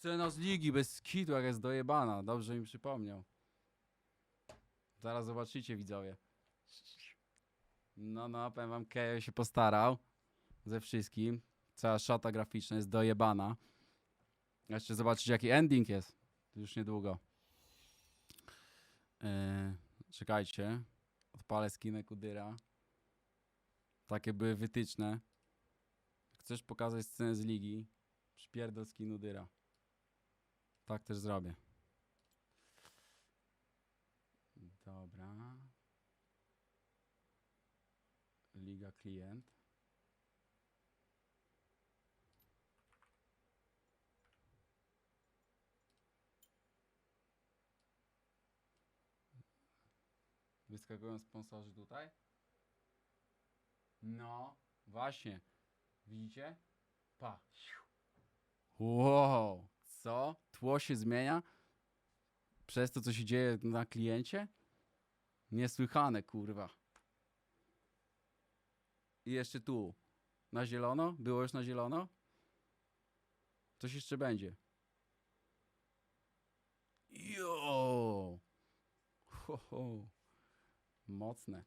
Scena z ligi bez skitu, jak jest dojebana. Dobrze mi przypomniał. Zaraz zobaczycie, widzowie. No, no, powiem wam, Kejo się postarał. Ze wszystkim. Cała szata graficzna jest dojebana. Jeszcze zobaczycie, jaki ending jest. Już niedługo. Yy, czekajcie. Odpalę skinę Kudyra. Takie były wytyczne. Chcesz pokazać scenę z ligi? Przypierdol skinu Dyra. Tak też zrobię. Dobra. Liga klient. Wyskakują sponsorzy tutaj? No, właśnie. Widzicie? Pa. Wow? Tło się zmienia? Przez to, co się dzieje na kliencie? Niesłychane, kurwa. I jeszcze tu. Na zielono? Było już na zielono? Coś jeszcze będzie. Jo! Ho, ho. Mocne.